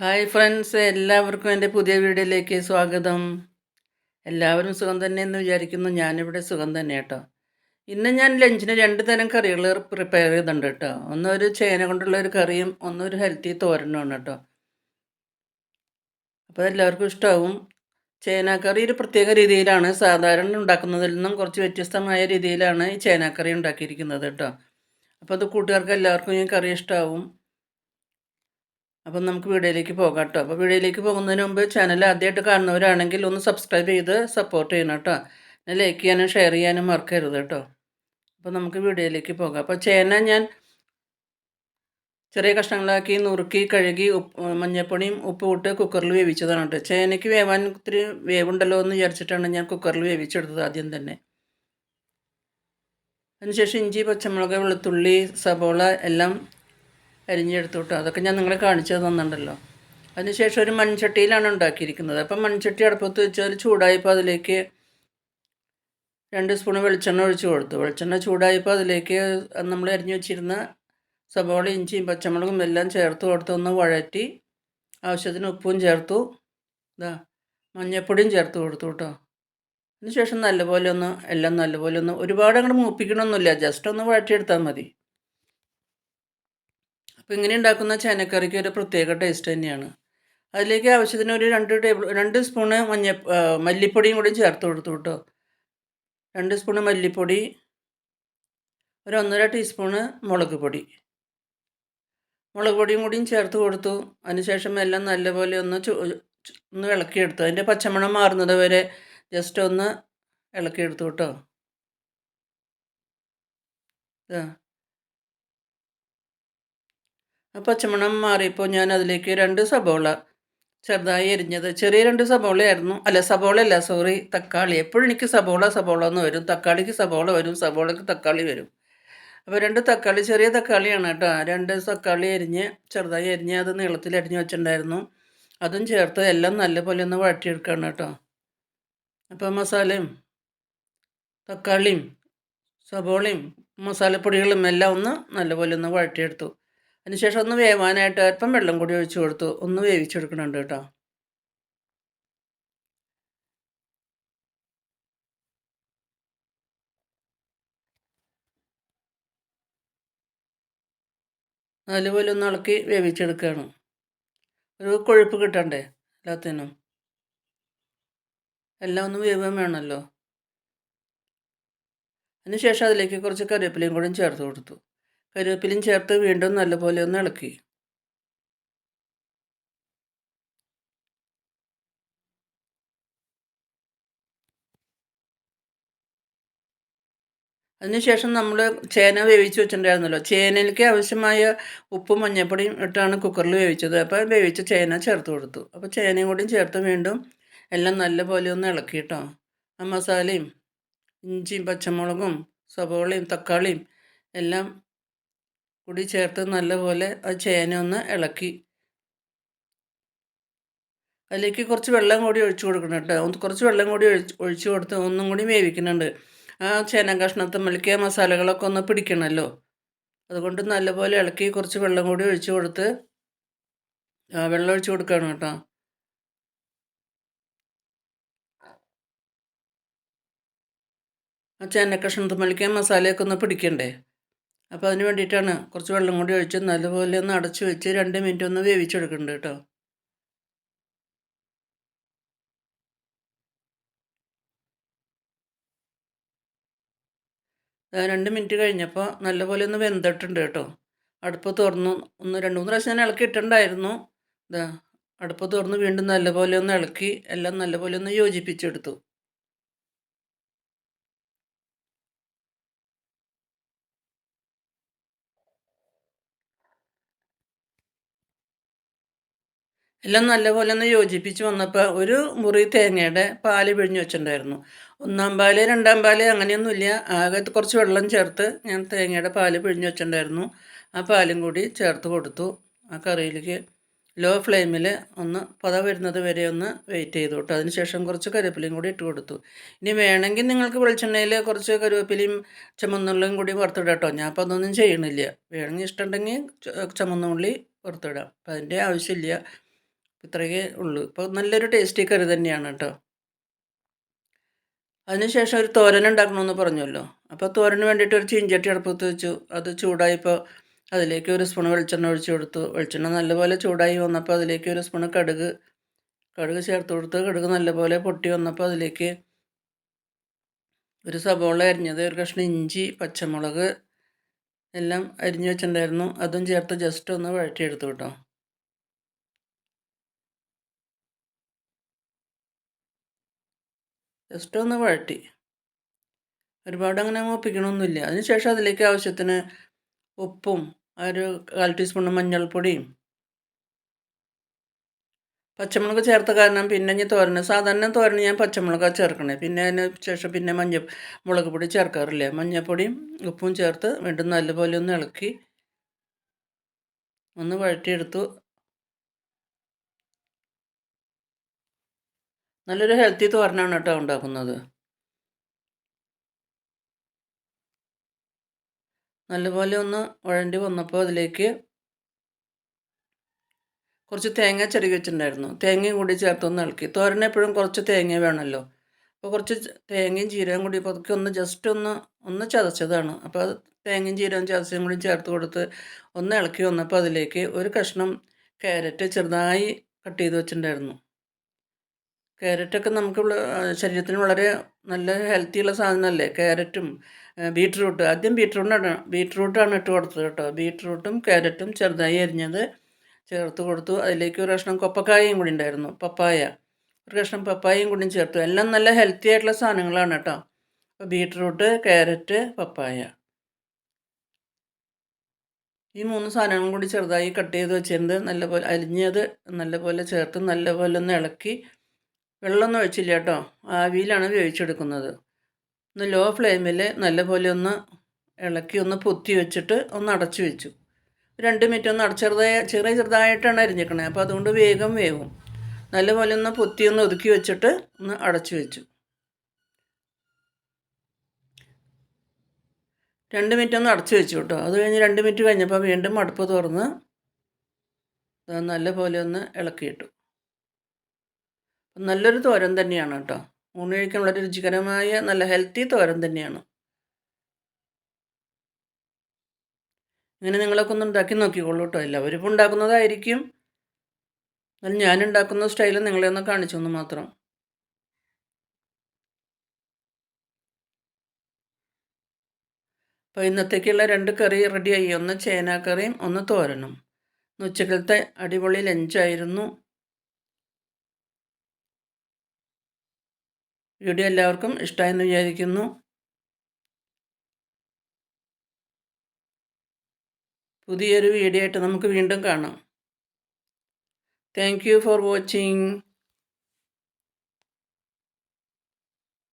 Hi friends എല്ലാവർക്കും എന്റെ പുതിയ വീഡിയോയിലേക്ക് സ്വാഗതം. എല്ലാവരും സുഖം തന്നെ എന്ന് വിചാരിക്കുന്നു. ഞാനിവിടെ സുഖം തന്നെ കേട്ടോ. ഇന്ന് ഞാൻ ലഞ്ചിന് രണ്ട് തരം കറികൾ പ്രിപ്പയർ ചെയ്തിട്ടുണ്ട് കേട്ടോ. ഒന്നൊരു ചേന കൊണ്ടുള്ള ഒരു കറിയും ഒന്നൊരു ഹെൽത്തി തോരനുമാണ് കേട്ടോ. അപ്പോൾ എല്ലാവർക്കും ഇഷ്ടമാവും ചേനാക്കറി ഒരു പ്രത്യേക രീതിയിലാണ്. സാധാരണ ഉണ്ടാക്കുന്നതിൽ നിന്നും കുറച്ച് വ്യത്യസ്തമായ രീതിയിലാണ് ഈ ചേനാക്കറി ഉണ്ടാക്കിയിരിക്കുന്നത് കേട്ടോ. അപ്പോൾ അത് കൂട്ടുകാർക്ക് എല്ലാവർക്കും ഈ കറി ഇഷ്ടമാവും അപ്പം നമുക്ക് വീഡിയോയിലേക്ക് പോകാം കേട്ടോ. അപ്പോൾ വീഡിയോയിലേക്ക് പോകുന്നതിന് മുമ്പ് ചാനൽ ആദ്യമായിട്ട് കാണുന്നവരാണെങ്കിൽ ഒന്ന് സബ്സ്ക്രൈബ് ചെയ്ത് സപ്പോർട്ട് ചെയ്യണം കേട്ടോ. പിന്നെ ലൈക്ക് ചെയ്യാനും ഷെയർ ചെയ്യാനും മറക്കരുത് കേട്ടോ. അപ്പോൾ നമുക്ക് വീഡിയോയിലേക്ക് പോകാം. അപ്പോൾ ചേന ഞാൻ ചെറിയ കഷ്ണങ്ങളാക്കി നുറുക്കി കഴുകി ഉപ്പ് മഞ്ഞൾപ്പൊടിയും ഉപ്പ് ഇട്ട് കുക്കറിൽ വേവിച്ചതാണ് കേട്ടോ. ചേനയ്ക്ക് വേവാൻ ഒത്തിരി വേവുണ്ടല്ലോ എന്ന് വിചാരിച്ചിട്ടാണ് ഞാൻ കുക്കറിൽ വേവിച്ചെടുത്തത് ആദ്യം തന്നെ. അതിനുശേഷം ഇഞ്ചി പച്ചമുളക് വെളുത്തുള്ളി സബോള എല്ലാം അരിഞ്ഞെടുത്തു കേട്ടോ അതൊക്കെ ഞാൻ നിങ്ങളെ കാണിച്ചു തന്നിട്ടുണ്ടല്ലോ. അതിനുശേഷം ഒരു മൺചട്ടിയിലാണ് ഉണ്ടാക്കിയിരിക്കുന്നത്. അപ്പം മൺചട്ടി അടുപ്പത്ത് വെച്ചാൽ ചൂടായപ്പോൾ അതിലേക്ക് രണ്ട് സ്പൂൺ വെളിച്ചെണ്ണ ഒഴിച്ച് കൊടുത്തു. വെളിച്ചെണ്ണ ചൂടായപ്പോൾ അതിലേക്ക് നമ്മൾ അരിഞ്ഞു വെച്ചിരുന്ന സവാള ഇഞ്ചിയും പച്ചമുളകും എല്ലാം ചേർത്ത് കൊടുത്ത് ഒന്ന് വഴറ്റി ആവശ്യത്തിന് ഉപ്പും ചേർത്തു. ഇതാ മഞ്ഞൾപ്പൊടിയും ചേർത്ത് കൊടുത്തു കേട്ടോ. അതിനുശേഷം നല്ലപോലെ ഒന്ന് എല്ലാം നല്ലപോലെ ഒന്ന് ഒരുപാട് അങ്ങോട്ട് മൂപ്പിക്കണമൊന്നുമില്ല. ജസ്റ്റ് ഒന്ന് വഴറ്റിയെടുത്താൽ മതി. അപ്പോൾ ഇങ്ങനെ ഉണ്ടാക്കുന്ന ചേനക്കറിക്ക് ഒരു പ്രത്യേക ടേസ്റ്റ് തന്നെയാണ്. അതിലേക്ക് ആവശ്യത്തിന് ഒരു രണ്ട് ടേബിൾ രണ്ട് സ്പൂണ് മഞ്ഞ മല്ലിപ്പൊടിയും കൂടി ചേർത്ത് കൊടുത്തു കേട്ടോ. രണ്ട് സ്പൂണ് മല്ലിപ്പൊടി ഒരു ഒന്നര ടീസ്പൂണ് മുളക് പൊടി. മുളക് പൊടിയും കൂടിയും ചേർത്ത് കൊടുത്തു. അതിനുശേഷം എല്ലാം നല്ലപോലെ ഒന്ന് ഒന്ന് ഇളക്കിയെടുത്തു. അതിന്റെ പച്ചമണം മാറുന്നത് വരെ ജസ്റ്റ് ഒന്ന് ഇളക്കിയെടുത്തു കേട്ടോ. ഇതാ പച്ചമണം മാറിയപ്പോൾ ഞാൻ അതിലേക്ക് രണ്ട് സബോള ചെറുതായി എരിഞ്ഞത്. ചെറിയ രണ്ട് സബോളയായിരുന്നു. അല്ല സബോള അല്ല സോറി തക്കാളി. എപ്പോഴും എനിക്ക് സബോള സബോള എന്ന് വരും. തക്കാളിക്ക് സബോള വരും സബോളക്ക് തക്കാളി വരും. അപ്പോൾ രണ്ട് തക്കാളി ചെറിയ തക്കാളിയാണ് കേട്ടോ. രണ്ട് തക്കാളി എരിഞ്ഞ് ചെറുതായി എരിഞ്ഞ് അത് നീളത്തിൽ അരിഞ്ഞ് വെച്ചിട്ടുണ്ടായിരുന്നു. അതും ചേർത്ത് എല്ലാം നല്ലപോലെ ഒന്ന് വഴറ്റിയെടുക്കുകയാണ് കേട്ടോ. അപ്പോൾ മസാലയും തക്കാളിയും സബോളയും മസാലപ്പൊടികളും എല്ലാം ഒന്ന് നല്ലപോലെ ഒന്ന് വഴറ്റിയെടുത്തു. അതിനുശേഷം ഒന്ന് വേവാനായിട്ട് അല്പം വെള്ളം കൂടി ഒഴിച്ചു കൊടുത്തു. ഒന്ന് വേവിച്ചെടുക്കണുണ്ട് കേട്ടോ. നല്ലപോലെ ഒന്ന് ഇളക്കി വേവിച്ചെടുക്കുകയാണ്. ഒരു കൊഴുപ്പ് കിട്ടണ്ടേ എല്ലാത്തിനും? എല്ലാം ഒന്ന് വേവാൻ വേണമല്ലോ. അതിനുശേഷം അതിലേക്ക് കുറച്ച് കറിവേപ്പിലയും കൂടെ ചേർത്ത് കൊടുത്തു. കരുവേപ്പിലയും ചേർത്ത് വീണ്ടും നല്ലപോലെ ഒന്ന് ഇളക്കി. അതിനുശേഷം നമ്മൾ ചേന വേവിച്ച് വെച്ചിട്ടുണ്ടായിരുന്നല്ലോ. ചേനയിലേക്ക് ആവശ്യമായ ഉപ്പും മഞ്ഞൾപ്പൊടിയും ഇട്ടാണ് കുക്കറിൽ വേവിച്ചത്. അപ്പോൾ വേവിച്ച ചേന ചേർത്ത് കൊടുത്തു. അപ്പോൾ ചേനയും കൂടിയും ചേർത്ത് വീണ്ടും എല്ലാം നല്ലപോലെ ഒന്ന് ഇളക്കി ഇളക്കിയിട്ടോ ആ മസാലയും ഇഞ്ചിയും പച്ചമുളകും സവോളയും തക്കാളിയും എല്ലാം കൂടി ചേർത്ത് നല്ലപോലെ ആ ചേന ഒന്ന് ഇളക്കി. അതിലേക്ക് കുറച്ച് വെള്ളം കൂടി ഒഴിച്ചു കൊടുക്കണം കേട്ടോ. കുറച്ച് വെള്ളം കൂടി ഒഴിച്ച് ഒഴിച്ചു കൊടുത്ത് ഒന്നും കൂടി വേവിക്കുന്നുണ്ട്. ആ ചേന കഷ്ണത്തെ മസാലകളൊക്കെ ഒന്ന് പിടിക്കണമല്ലോ അതുകൊണ്ട് നല്ലപോലെ ഇളക്കി കുറച്ച് വെള്ളം കൂടി ഒഴിച്ചു കൊടുത്ത് വെള്ളം ഒഴിച്ചു കൊടുക്കണം കേട്ടോ. ആ ചേന കഷ്ണത്തെ മലിക്കാൻ മസാലയൊക്കെ ഒന്ന് പിടിക്കണ്ടേ? അപ്പോൾ അതിന് വേണ്ടിയിട്ടാണ് കുറച്ച് വെള്ളം കൂടി ഒഴിച്ച് നല്ലപോലെ ഒന്ന് അടച്ചു വെച്ച് രണ്ട് മിനിറ്റ് ഒന്ന് വേവിച്ചെടുക്കുന്നുണ്ട് കേട്ടോ. രണ്ട് മിനിറ്റ് കഴിഞ്ഞപ്പോൾ നല്ലപോലെ ഒന്ന് വെന്തിട്ടുണ്ട് കേട്ടോ. അടുപ്പ് തുറന്നു ഒന്ന് രണ്ട് മൂന്ന് പ്രാവശ്യം ഞാൻ ഇളക്കി ഇട്ടുണ്ടായിരുന്നു ഇതാ അടുപ്പ് തുറന്ന് വീണ്ടും നല്ലപോലെ ഒന്ന് ഇളക്കി എല്ലാം നല്ലപോലെ ഒന്ന് യോജിപ്പിച്ചെടുത്തു. എല്ലാം നല്ലപോലെ ഒന്ന് യോജിപ്പിച്ച് വന്നപ്പോൾ ഒരു മുറി തേങ്ങയുടെ പാൽ പിഴിഞ്ഞ് വെച്ചിട്ടുണ്ടായിരുന്നു. ഒന്നാം പാൽ രണ്ടാം പാൽ അങ്ങനെയൊന്നുമില്ല. ആകെ കുറച്ച് വെള്ളം ചേർത്ത് ഞാൻ തേങ്ങയുടെ പാൽ പിഴിഞ്ഞ് വെച്ചിട്ടുണ്ടായിരുന്നു. ആ പാലും കൂടി ചേർത്ത് കൊടുത്തു. ആ കറിയിലേക്ക് ലോ ഫ്ലെയിമിൽ ഒന്ന് പത വരുന്നത് വരെ ഒന്ന് വെയിറ്റ് ചെയ്തു കേട്ടോ. അതിനുശേഷം കുറച്ച് കരുവേപ്പിലയും കൂടി ഇട്ട് കൊടുത്തു. ഇനി വേണമെങ്കിൽ നിങ്ങൾക്ക് വെളിച്ചെണ്ണയിൽ കുറച്ച് കരുവേപ്പിലയും ചുമന്നുള്ളിയും കൂടി വറുത്തിടാം കേട്ടോ. ഞാൻ അപ്പോൾ അതൊന്നും ചെയ്യണില്ല. വേണമെങ്കിൽ ഇഷ്ടമുണ്ടെങ്കിൽ ചുമന്നുള്ളി വറുത്തിടാം. അപ്പം അതിന്റെ ആവശ്യമില്ല. ഇത്രയേ ഉള്ളൂ. ഇപ്പോൾ നല്ലൊരു ടേസ്റ്റി കറി തന്നെയാണ് കേട്ടോ. അതിനുശേഷം ഒരു തോരൻ ഉണ്ടാക്കണമെന്ന് പറഞ്ഞല്ലോ. അപ്പോൾ തോരന് വേണ്ടിയിട്ട് ഒരു ചീഞ്ചട്ടി അടുപ്പത്ത് വെച്ചു. അത് ചൂടായപ്പോൾ അതിലേക്ക് ഒരു സ്പൂൺ വെളിച്ചെണ്ണ ഒഴിച്ചു കൊടുത്തു. വെളിച്ചെണ്ണ നല്ലപോലെ ചൂടായി വന്നപ്പോൾ അതിലേക്ക് ഒരു സ്പൂൺ കടുക്. കടുക് ചേർത്ത് കൊടുത്ത് കടുക് നല്ലപോലെ പൊട്ടി വന്നപ്പോൾ അതിലേക്ക് ഒരു സബോള അരിഞ്ഞത് ഒരു കഷ്ണം ഇഞ്ചി പച്ചമുളക് എല്ലാം അരിഞ്ഞു വെച്ചിട്ടുണ്ടായിരുന്നു. അതും ചേർത്ത് ജസ്റ്റ് ഒന്ന് വഴറ്റിയെടുത്തു കേട്ടോ. ജസ്റ്റ് ഒന്ന് വഴറ്റി. ഒരുപാട് അങ്ങനെ മൂപ്പിക്കണമൊന്നുമില്ല അതിനുശേഷം അതിലേക്ക് ആവശ്യത്തിന് ഉപ്പും ഒരു കാൽ ടീസ്പൂൺ മഞ്ഞൾപ്പൊടിയും പച്ചമുളക് ചേർത്ത കാരണം പിന്നെ ഞാൻ തോരന് സാധാരണ തോരന് ഞാൻ പച്ചമുളക് ചേർക്കണേ. പിന്നെ അതിന് ശേഷം പിന്നെ മഞ്ഞ മുളക് പൊടി ചേർക്കാറില്ല? മഞ്ഞൾപ്പൊടിയും ഉപ്പും ചേർത്ത് വീണ്ടും നല്ലപോലെ ഒന്ന് ഇളക്കി ഒന്ന് വഴറ്റിയെടുത്തു. നല്ലൊരു ഹെൽത്തി തോരനാണ് കേട്ടോ ഉണ്ടാക്കുന്നത്. നല്ലപോലെ ഒന്ന് ഉഴണ്ടി വന്നപ്പോൾ അതിലേക്ക് കുറച്ച് തേങ്ങ ചെറുകി വെച്ചിട്ടുണ്ടായിരുന്നു. തേങ്ങയും കൂടി ചേർത്തൊന്ന് ഇളക്കി. തോരൻ എപ്പോഴും കുറച്ച് തേങ്ങ വേണമല്ലോ. അപ്പോൾ കുറച്ച് തേങ്ങയും ജീരകം കൂടി പതുക്കെ ഒന്ന് ജസ്റ്റ് ഒന്ന് ഒന്ന് ചതച്ചതാണ്. അപ്പോൾ അത് തേങ്ങയും ജീരകം ചതച്ചതും കൂടി ചേർത്ത് കൊടുത്ത് ഒന്ന് ഇളക്കി വന്നപ്പോൾ അതിലേക്ക് ഒരു കഷ്ണം ക്യാരറ്റ് ചെറുതായി കട്ട് ചെയ്ത് വെച്ചിട്ടുണ്ടായിരുന്നു. ക്യാരറ്റൊക്കെ നമുക്ക് ശരീരത്തിന് വളരെ നല്ല ഹെൽത്തിയുള്ള സാധനമല്ലേ? ക്യാരറ്റും ബീട്രൂട്ട് ആദ്യം ബീട്രൂട്ടാണ് ബീട്രൂട്ടാണ് ഇട്ട് കൊടുത്തത് കേട്ടോ. ബീട്രൂട്ടും ക്യാരറ്റും ചെറുതായി അരിഞ്ഞത് ചേർത്ത് കൊടുത്തു. അതിലേക്ക് ഒരു കഷ്ണം കൊപ്പക്കായയും കൂടി ഉണ്ടായിരുന്നു പപ്പായ. ഒരു കഷ്ണം പപ്പായയും കൂടി ചേർത്തു. എല്ലാം നല്ല ഹെൽത്തി ആയിട്ടുള്ള സാധനങ്ങളാണ് കേട്ടോ. അപ്പോൾ ബീട്രൂട്ട് ക്യാരറ്റ് പപ്പായ. ഈ മൂന്ന് സാധനങ്ങളും കൂടി ചെറുതായി കട്ട് ചെയ്ത് വെച്ചിരുന്നത് നല്ലപോലെ അരിഞ്ഞത് നല്ലപോലെ ചേർത്ത് നല്ലപോലെ ഒന്ന് ഇളക്കി വെള്ളമൊന്നും ഒഴിച്ചില്ല കേട്ടോ. ആവിയിലാണ് വേവിച്ചെടുക്കുന്നത്. ഒന്ന് ലോ ഫ്ലെയിമിൽ നല്ലപോലെ ഒന്ന് ഇളക്കി ഒന്ന് പൊത്തി വെച്ചിട്ട് ഒന്ന് അടച്ചു വെച്ചു. രണ്ട് മിനിറ്റ് ഒന്ന് അടച്ചെറുതായ ചെറിയ ചെറുതായിട്ടാണ് അരിഞ്ഞിക്കണേ അപ്പോൾ അതുകൊണ്ട് വേഗം വേവും. നല്ലപോലെ ഒന്ന് പൊത്തി ഒന്ന് ഒതുക്കി വെച്ചിട്ട് ഒന്ന് അടച്ചു വെച്ചു. രണ്ട് മിനിറ്റ് ഒന്ന് അടച്ചു വെച്ചു കേട്ടോ. അത് കഴിഞ്ഞ് രണ്ട് മിനിറ്റ് കഴിഞ്ഞപ്പോൾ വീണ്ടും അടുപ്പ് തുറന്ന് നല്ലപോലെ ഒന്ന് ഇളക്കിയിട്ടു. നല്ലൊരു തോരൻ തന്നെയാണ് കേട്ടോ. ഊണ് കഴിക്കാനുള്ളൊരു രുചികരമായ നല്ല ഹെൽത്തി തോരൻ തന്നെയാണ്. ഇങ്ങനെ നിങ്ങളൊക്കെ ഒന്ന് ഉണ്ടാക്കി നോക്കിക്കോളൂ കേട്ടോ. എല്ലാവരും ഇപ്പോൾ ഉണ്ടാക്കുന്നതായിരിക്കും. എന്നാലും ഞാൻ ഉണ്ടാക്കുന്ന സ്റ്റൈൽ നിങ്ങളെ ഒന്ന് കാണിച്ചു എന്ന് മാത്രം. അപ്പോൾ ഇന്നത്തേക്കുള്ള രണ്ട് കറി റെഡിയായി ഒന്ന് ചേന കറിയും ഒന്ന് തോരനും. ഉച്ചക്കലത്തെ അടിപൊളി ലഞ്ചായിരുന്നു വീഡിയോ എല്ലാവർക്കും ഇഷ്ടമായെന്ന് വിചാരിക്കുന്നു. പുതിയൊരു വീഡിയോ ആയിട്ട് നമുക്ക് വീണ്ടും കാണാം. Thank you for watching